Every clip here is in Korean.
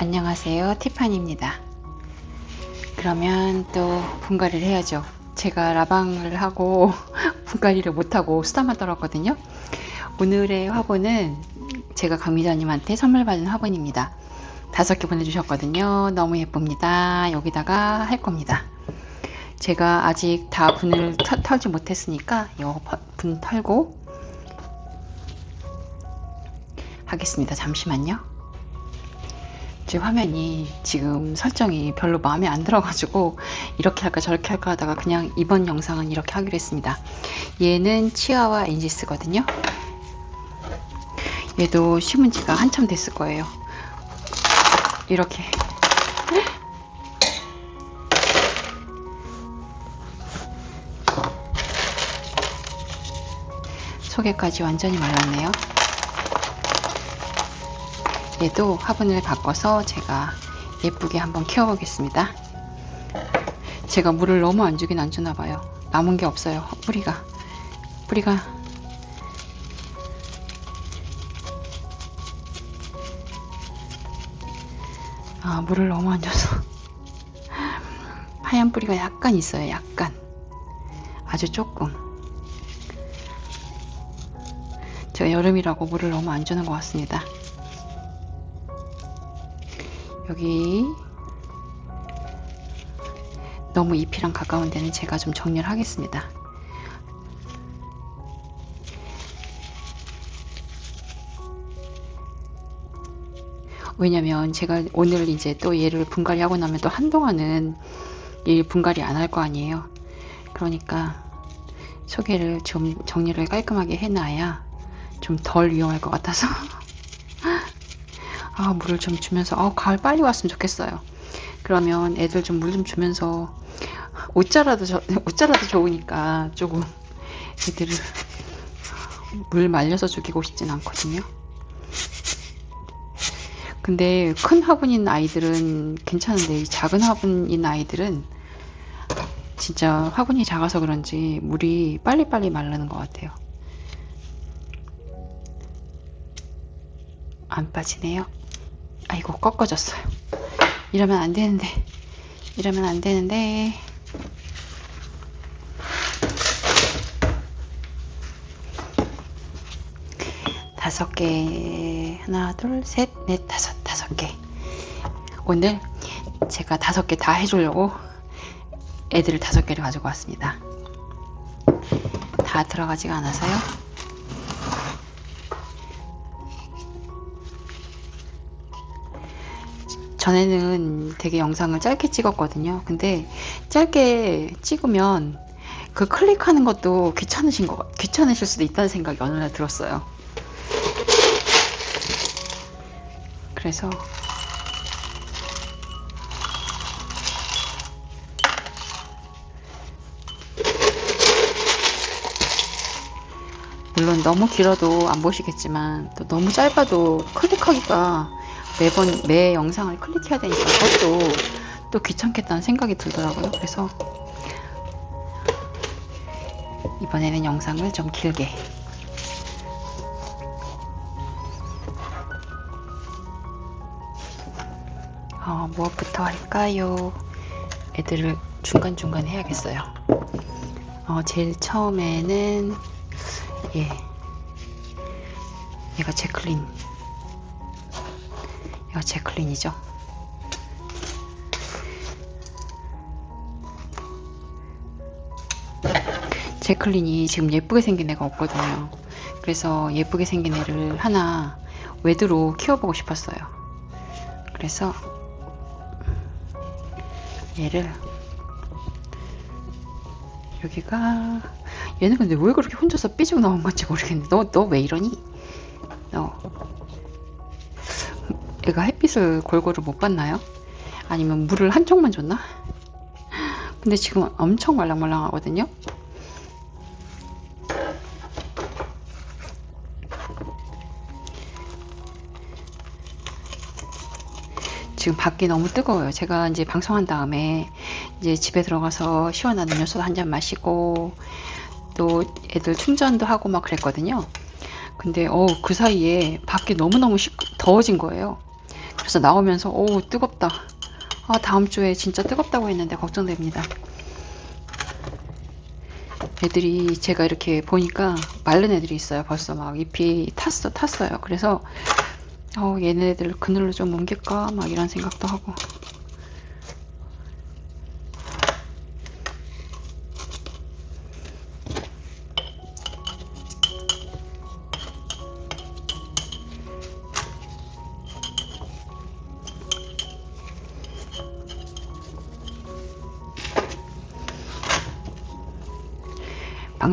안녕하세요. 티파니입니다. 그러면 또 분갈이를 해야죠. 제가 라방을 하고 분갈이를 못하고 수다만 떨었거든요. 오늘의 화분은 제가 강미자님한테 선물 받은 화분입니다. 다섯 개 보내주셨거든요. 너무 예쁩니다. 여기다가 할 겁니다. 제가 아직 다 분을 터, 털지 못했으니까 이분 털고 하겠습니다. 잠시만요 제 화면이 지금 설정이 별로 마음에 안 들어가지고 이렇게 할까 저렇게 할까 하다가 그냥 이번 영상은 이렇게 하기로 했습니다. 얘는 치아와 엔지스거든요. 얘도 심은 지가 한참 됐을 거예요. 이렇게 속에까지 완전히 말랐네요. 얘도 화분을 바꿔서 제가 예쁘게 한번 키워보겠습니다. 제가 물을 너무 안 주긴 안 주나 봐요. 남은 게 없어요. 뿌리가. 뿌리가. 아, 물을 너무 안 줘서. 하얀 뿌리가 약간 있어요. 약간. 아주 조금. 제가 여름이라고 물을 너무 안 주는 것 같습니다. 여기 너무 잎이랑 가까운 데는 제가 좀 정리를 하겠습니다. 왜냐면 제가 오늘 이제 또 얘를 분갈이 하고 나면 또 한동안은 얘 분갈이 안 할 거 아니에요. 그러니까 소개를 좀 정리를 깔끔하게 해놔야 좀 덜 위험할 것 같아서 아, 물을 좀 주면서, 아, 가을 빨리 왔으면 좋겠어요. 그러면 애들 좀물좀 주면서, 옷자라도, 저, 옷자라도 좋으니까 조금 애들을 물 말려서 죽이고 싶진 않거든요. 근데 큰 화분인 아이들은 괜찮은데, 이 작은 화분인 아이들은 진짜 화분이 작아서 그런지 물이 빨리빨리 마르는 것 같아요. 안 빠지네요. 아이고 꺾어졌어요. 이러면 안 되는데. 이러면 안 되는데. 다섯 개. 하나 둘 셋 넷 다섯 다섯 개. 오늘 제가 다섯 개 다 해주려고 애들을 다섯 개를 가지고 왔습니다. 다 들어가지가 않아서요 전에는 되게 영상을 짧게 찍었거든요. 근데 짧게 찍으면 그 클릭하는 것도 귀찮으신 거 귀찮으실 수도 있다는 생각이 어느 날 들었어요. 그래서 물론 너무 길어도 안 보시겠지만 또 너무 짧아도 클릭하기가 매번 매 영상을 클릭해야 되니까 그것도 또 귀찮겠다는 생각이 들더라고요. 그래서 이번에는 영상을 좀 길게 어, 무엇부터 할까요? 애들을 중간중간 해야겠어요. 어, 제일 처음에는 예, 얘가 제클린 이거 제클린이죠. 제클린이 지금 예쁘게 생긴 애가 없거든요. 그래서 예쁘게 생긴 애를 하나 외드로 키워보고 싶었어요. 그래서 얘를 여기가 얘는 근데 왜 그렇게 혼자서 삐죽 나온 건지 모르겠는데 너 너 왜 이러니? 너 얘가 햇빛을 골고루 못 받나요? 아니면 물을 한쪽만 줬나? 근데 지금 엄청 말랑말랑 하거든요? 지금 밖이 너무 뜨거워요. 제가 이제 방송한 다음에 이제 집에 들어가서 시원한 음료수 한 잔 마시고 또 애들 충전도 하고 막 그랬거든요. 근데 어 그 사이에 밖이 너무너무 시, 더워진 거예요. 벌써 나오면서 오 뜨겁다. 아 다음 주에 진짜 뜨겁다고 했는데 걱정됩니다. 애들이 제가 이렇게 보니까 마른 애들이 있어요. 벌써 막 잎이 탔어 탔어요. 그래서 어 얘네들 그늘로 좀 옮길까 막 이런 생각도 하고.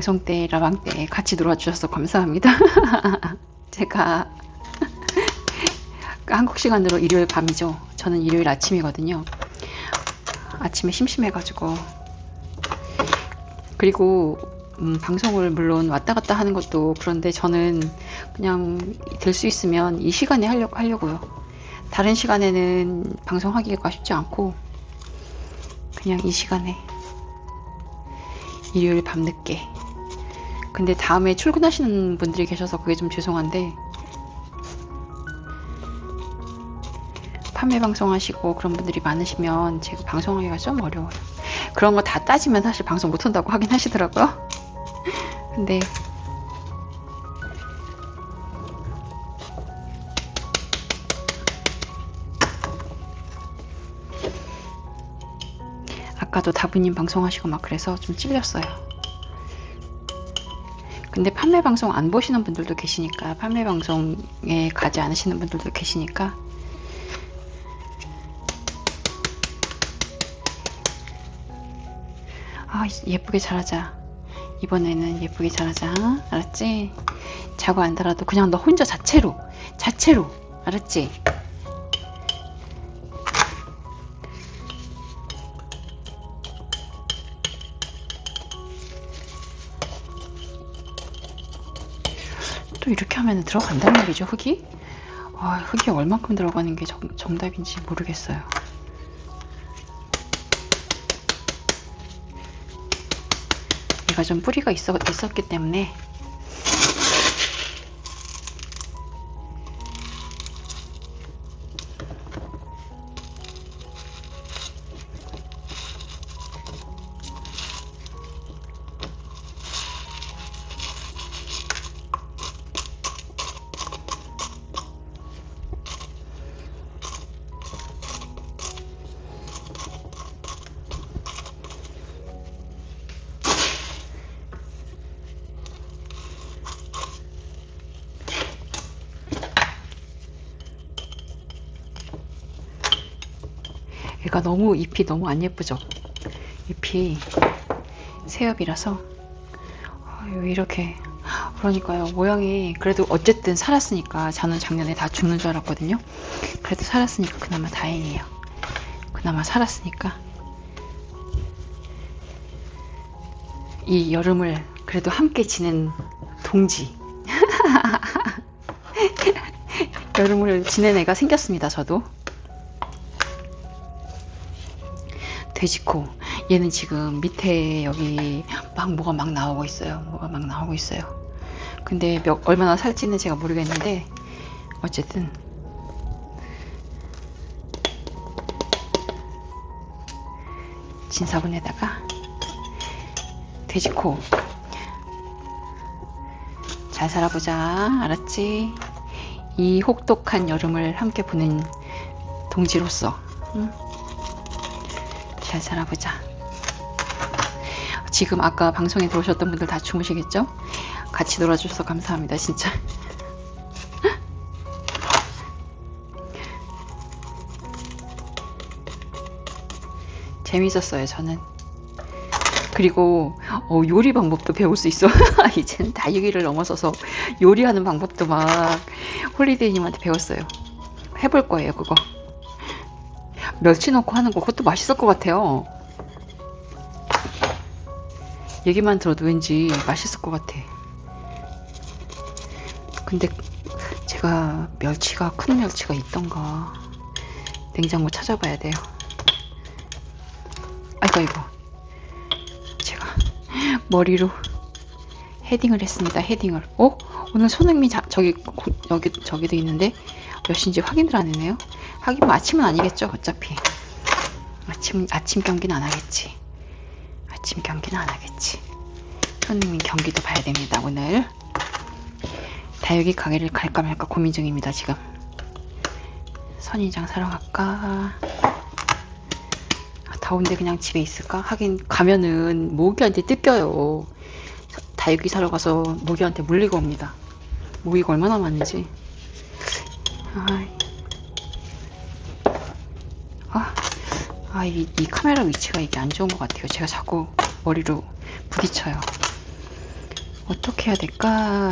방송 때 라방 때 같이 놀아 주셔서 감사합니다. 제가 한국 시간으로 일요일 밤이죠. 저는 일요일 아침이거든요. 아침에 심심해가지고 그리고 음, 방송을 물론 왔다 갔다 하는 것도 그런데 저는 그냥 될 수 있으면 이 시간에 하려고 하려고요. 다른 시간에는 방송하기가 쉽지 않고 그냥 이 시간에 일요일 밤늦게 근데 다음에 출근하시는 분들이 계셔서 그게 좀 죄송한데 판매 방송하시고 그런 분들이 많으시면 제가 방송하기가 좀 어려워요. 그런 거 다 따지면 사실 방송 못 한다고 하긴 하시더라고요. 근데 아까도 다부님 방송하시고 막 그래서 좀 찔렸어요. 근데 판매 방송 안 보시는 분들도 계시니까 판매 방송에 가지 않으시는 분들도 계시니까. 아 예쁘게 잘하자. 이번에는 예쁘게 잘하자. 알았지? 자고 안더라도 그냥 너 혼자 자체로. 자체로. 알았지? 또 이렇게 하면 들어간단 말이죠 흙이? 아, 흙이 얼만큼 들어가는 게 정, 정답인지 모르겠어요 얘가 좀 뿌리가 있어, 있었기 때문에 얘가 너무 잎이 너무 안 예쁘죠? 잎이 새엽이라서. 이렇게. 그러니까요 모양이 그래도 어쨌든 살았으니까 저는 작년에 다 죽는 줄 알았거든요. 그래도 살았으니까 그나마 다행이에요. 그나마 살았으니까. 이 여름을 그래도 함께 지낸 동지. 여름을 지낸 애가 생겼습니다 저도 돼지코. 얘는 지금 밑에 여기 막 뭐가 막 나오고 있어요. 뭐가 막 나오고 있어요. 근데 몇, 얼마나 살지는 제가 모르겠는데 어쨌든. 진사분에다가 돼지코. 잘 살아보자. 알았지? 이 혹독한 여름을 함께 보낸 동지로서 응? 잘 살아보자. 지금 아까 방송에 들어오셨던 분들 다 주무시겠죠? 같이 놀아주셔서 감사합니다, 진짜. 재밌었어요, 저는. 그리고 어, 요리 방법도 배울 수 있어. 이제는 다육이를 넘어서서 요리하는 방법도 막 홀리데이님한테 배웠어요. 해볼 거예요, 그거. 멸치 넣고 하는 거 그것도 맛있을 것 같아요. 얘기만 들어도 왠지 맛있을 것 같아. 근데 제가 멸치가 큰 멸치가 있던가 냉장고 찾아봐야 돼요. 아이고 아이고 제가 머리로 헤딩을 했습니다. 헤딩을. 어? 오늘 손흥민 자, 저기 고- 여기 저기도 있는데 몇 시인지 확인을 안 해네요. 하긴 뭐 아침은 아니겠죠, 어차피. 아침, 아침 경기는 안 하겠지. 아침 경기는 안 하겠지. 손님인 경기도 봐야 됩니다, 오늘. 다육이 가게를 갈까 말까 고민 중입니다, 지금. 선인장 사러 갈까? 아, 더운데 그냥 집에 있을까? 하긴 가면은 모기한테 뜯겨요. 다육이 사러 가서 모기한테 물리고 옵니다. 모기가 얼마나 많은지. 아이. 아, 아, 이, 이 카메라 위치가 이게 안 좋은 것 같아요. 제가 자꾸 머리로 부딪혀요. 어떻게 해야 될까?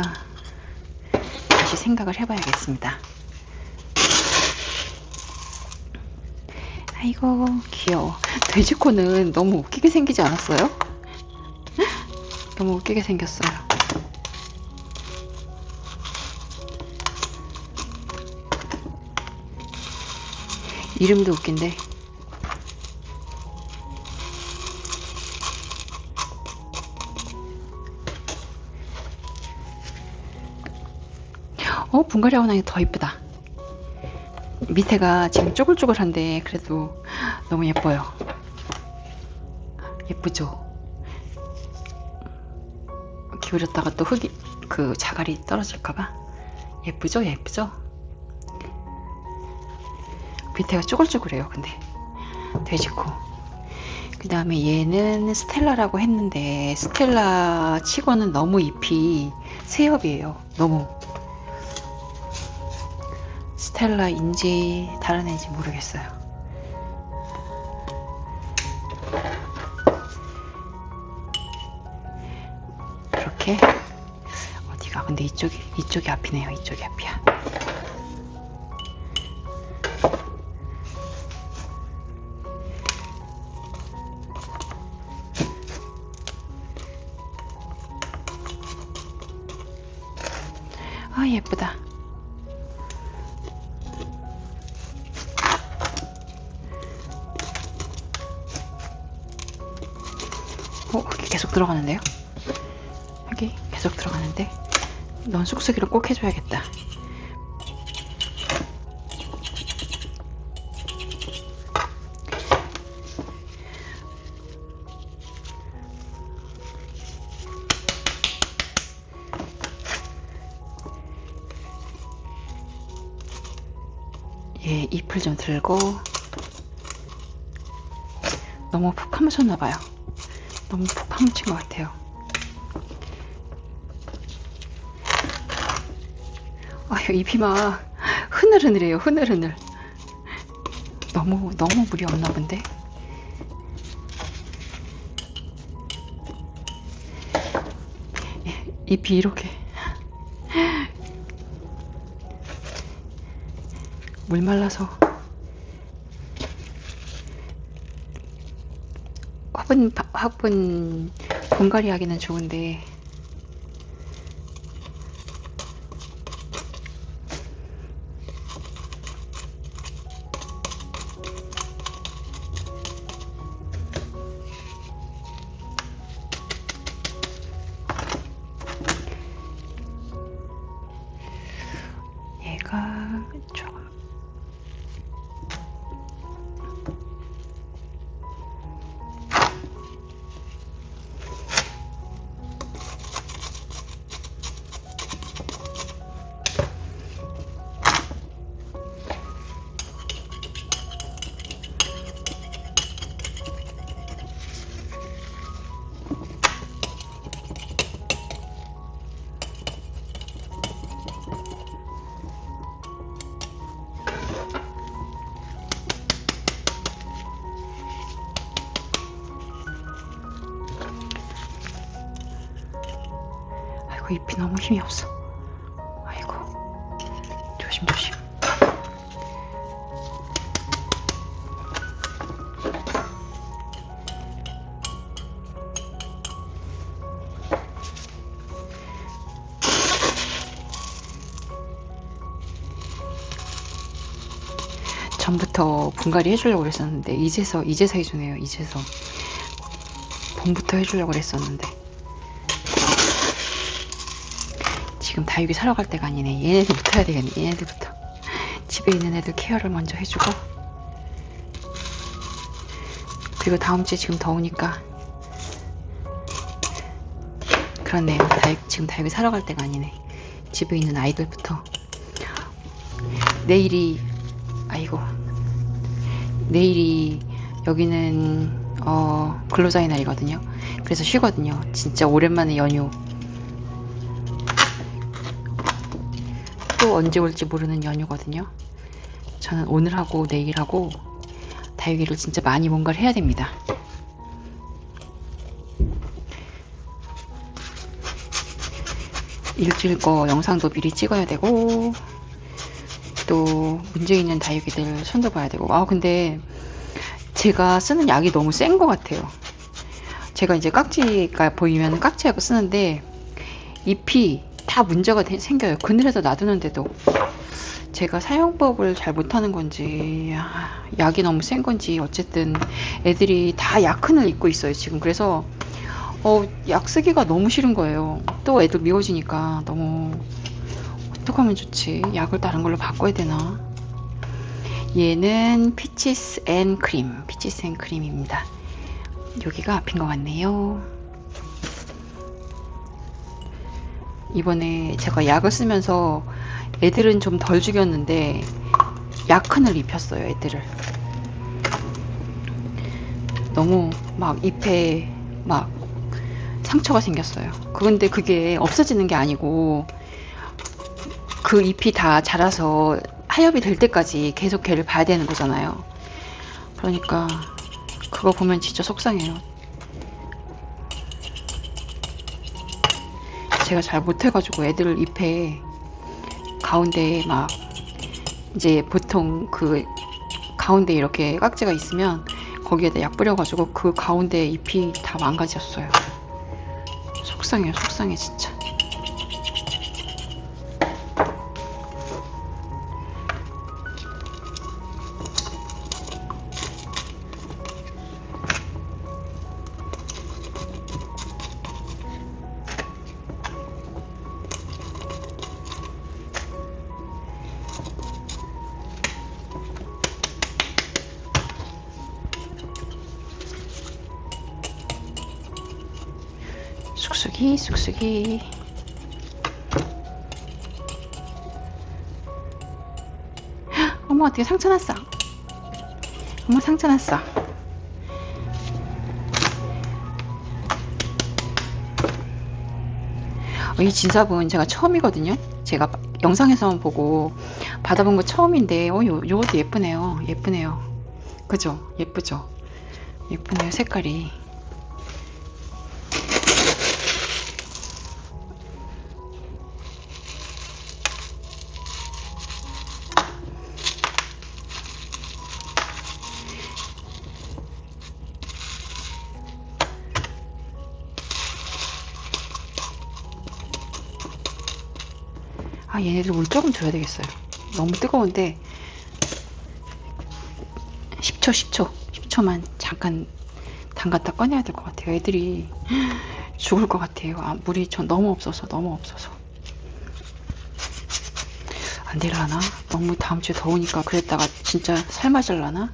다시 생각을 해봐야겠습니다. 아이고, 귀여워. 돼지코는 너무 웃기게 생기지 않았어요? 너무 웃기게 생겼어요. 이름도 웃긴데. 어, 분갈이 하고 나니 더 이쁘다. 밑에가 지금 쪼글쪼글한데 그래도 너무 예뻐요. 예쁘죠? 기울였다가 또 흙이 그 자갈이 떨어질까봐 예쁘죠? 예쁘죠? 밑에가 쪼글쪼글해요. 근데 돼지코. 그 다음에 얘는 스텔라라고 했는데 스텔라 치고는 너무 잎이 새엽이에요. 너무 스텔라인지 다른 애인지 모르겠어요. 이렇게 어디가 근데 이쪽이 이쪽이 앞이네요. 이쪽이 앞이야. 예쁘다. 어, 계속 들어가는데요? 흙이 계속 들어가는데? 넌 쑥쑥이를 꼭 해줘야겠다. 좀 들고 너무 푹 파묻혔나봐요. 너무 푹 파묻힌 것 같아요. 아유, 잎이 막 흐늘흐늘해요. 흐늘흐늘. 너무, 너무 물이 없나 본데? 예, 잎이 이렇게. 물 말라서. 화분 분갈이 하기는 좋은데 아이고 잎이 너무 힘이 없어. 아이고 조심 조심. 전부터 분갈이 해주려고 그랬었는데 이제서 이제서 해주네요. 이제서 봄부터 해주려고 그랬었는데 지금 다육이 사러 갈 때가 아니네. 얘네들부터 해야 되겠네. 얘네들부터. 집에 있는 애들 케어를 먼저 해주고 그리고 다음 주에 지금 더우니까 그렇네요. 다육, 지금 다육이 사러 갈 때가 아니네. 집에 있는 아이들부터 내일이 아이고 내일이 여기는 어 근로자의 날이거든요. 그래서 쉬거든요. 진짜 오랜만에 연휴. 또 언제 올지 모르는 연휴거든요. 저는 오늘 하고 내일 하고 다육이를 진짜 많이 뭔가를 해야 됩니다. 일주일 거 영상도 미리 찍어야 되고 또 문제 있는 다육이들 손도 봐야 되고 아 근데 제가 쓰는 약이 너무 센 것 같아요 제가 이제 깍지가 보이면 깍지하고 쓰는데 잎이 다 문제가 되- 생겨요 그늘에다 놔두는데도 제가 사용법을 잘 못하는 건지 아, 약이 너무 센 건지 어쨌든 애들이 다 약흔을 입고 있어요 지금 그래서 어, 약 쓰기가 너무 싫은 거예요. 또 애들 미워지니까 너무 어떡하면 좋지? 약을 다른 걸로 바꿔야 되나? 얘는 피치스 앤 크림, 피치스 앤 크림입니다. 여기가 앞인 것 같네요. 이번에 제가 약을 쓰면서 애들은 좀 덜 죽였는데 약흔을 입혔어요, 애들을. 너무 막 잎에 막 상처가 생겼어요. 그런데 그게 없어지는 게 아니고 그 잎이 다 자라서 하엽이 될 때까지 계속 걔를 봐야 되는 거잖아요. 그러니까 그거 보면 진짜 속상해요. 제가 잘 못해가지고 애들 잎에 가운데에 막 이제 보통 그 가운데 이렇게 깍지가 있으면 거기에다 약 뿌려가지고 그 가운데 잎이 다 망가졌어요. 속상해요, 속상해 진짜. 어머 상처 났어. 어, 이 진사분 제가 처음이거든요. 제가 영상에서만 보고 받아본 거 처음인데 어 요, 요것도 예쁘네요. 예쁘네요. 그죠? 예쁘죠? 예쁘네요 색깔이 얘네들 물 조금 줘야 되겠어요. 너무 뜨거운데 10초 10초 10초만 잠깐 담갔다 꺼내야 될 것 같아요. 애들이 죽을 것 같아요. 아, 물이 전 너무 없어서 너무 없어서. 안 되려나? 너무 다음 주에 더우니까 그랬다가 진짜 삶아질라나?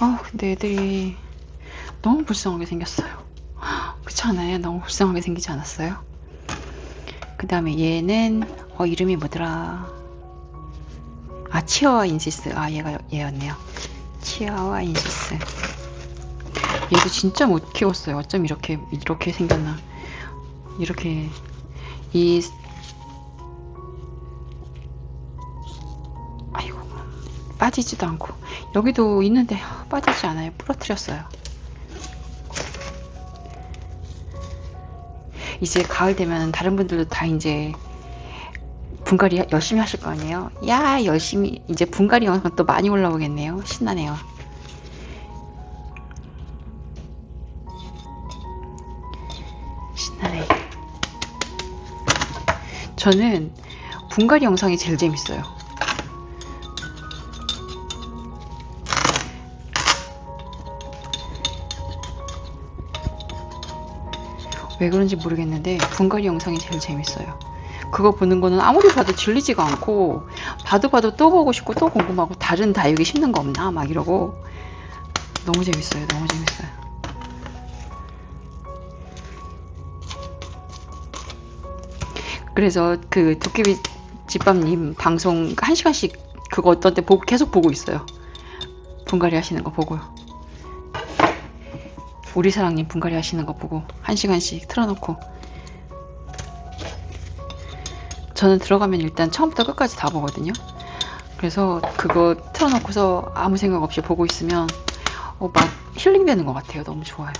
아 근데 애들이 너무 불쌍하게 생겼어요. 그렇지 않아요? 너무 불쌍하게 생기지 않았어요? 그 다음에 얘는 어 이름이 뭐더라? 아 치어와 인시스. 아 얘가 얘였네요. 치어와 인시스. 얘도 진짜 못 키웠어요. 어쩜 이렇게 이렇게 생겼나. 이렇게 이 아이고 빠지지도 않고. 여기도 있는데 빠지지 않아요. 부러뜨렸어요. 이제 가을 되면 다른 분들도 다 이제 분갈이 열심히 하실 거 아니에요? 야 열심히 이제 분갈이 영상 또 많이 올라오겠네요. 신나네요. 신나네. 저는 분갈이 영상이 제일 재밌어요. 왜 그런지 모르겠는데 분갈이 영상이 제일 재밌어요. 그거 보는 거는 아무리 봐도 질리지가 않고 봐도 봐도 또 보고 싶고 또 궁금하고 다른 다육이 심는 거 없나 막 이러고 너무 재밌어요. 너무 재밌어요. 그래서 그 도깨비 집밥님 방송 한 시간씩 그거 어떤 때 보고 계속 보고 있어요. 분갈이 하시는 거 보고요. 우리 사랑님 분갈이 하시는 거 보고 한 시간씩 틀어놓고 저는 들어가면 일단 처음부터 끝까지 다 보거든요. 그래서 그거 틀어놓고서 아무 생각 없이 보고 있으면 어, 막 힐링되는 것 같아요. 너무 좋아요.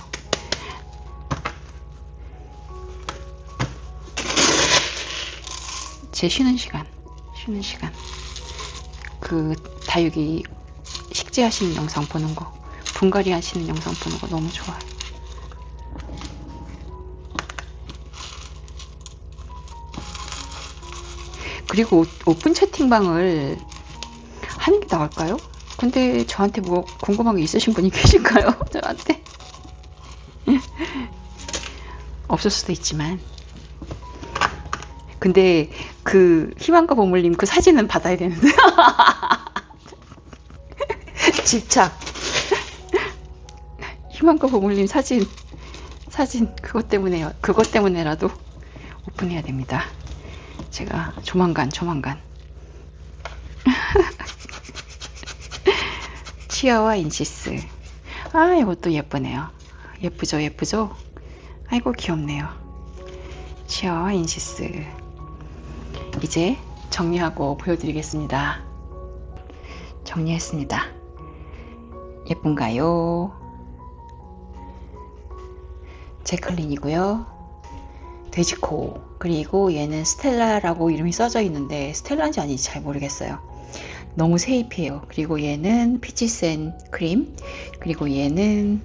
제 쉬는 시간, 쉬는 시간. 그 다육이 식재하시는 영상 보는 거, 분갈이 하시는 영상 보는 거 너무 좋아요. 그리고 오- 오픈 채팅방을 하는 게 나을까요? 근데 저한테 뭐 궁금한 게 있으신 분이 계실까요? 저한테? 없을 수도 있지만. 근데 그 희망과 보물님 그 사진은 받아야 되는데. 집착. 희망과 보물님 사진 사진 그것 때문에 그것 때문에라도 오픈해야 됩니다. 제가 조만간 조만간. 치아와 인시스. 아 이것도 예쁘네요. 예쁘죠 예쁘죠? 아이고 귀엽네요. 치아와 인시스. 이제 정리하고 보여드리겠습니다. 정리했습니다. 예쁜가요? 제클린이고요 돼지코 그리고 얘는 스텔라라고 이름이 써져 있는데 스텔라인지 아닌지 잘 모르겠어요. 너무 세입해요. 그리고 얘는 피치센 크림 그리고 얘는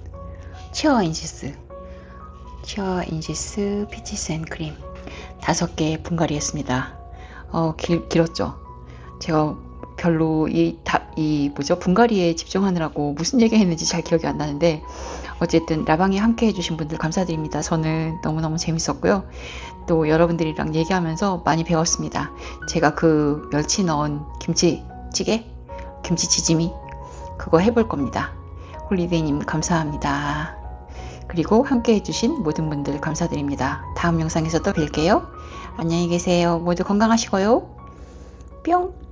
치어 인시스 치어 인시스 피치센 크림. 다섯 개 분갈이 했습니다. 어 길, 길었죠? 제가 별로 이, 다, 이 뭐죠? 분갈이에 집중하느라고 무슨 얘기 했는지 잘 기억이 안 나는데 어쨌든 라방에 함께 해주신 분들 감사드립니다. 저는 너무너무 재밌었고요. 또 여러분들이랑 얘기하면서 많이 배웠습니다. 제가 그 멸치 넣은 김치찌개, 김치치짐이 그거 해볼 겁니다. 홀리데이님 감사합니다. 그리고 함께 해주신 모든 분들 감사드립니다. 다음 영상에서 또 뵐게요. 안녕히 계세요. 모두 건강하시고요. 뿅!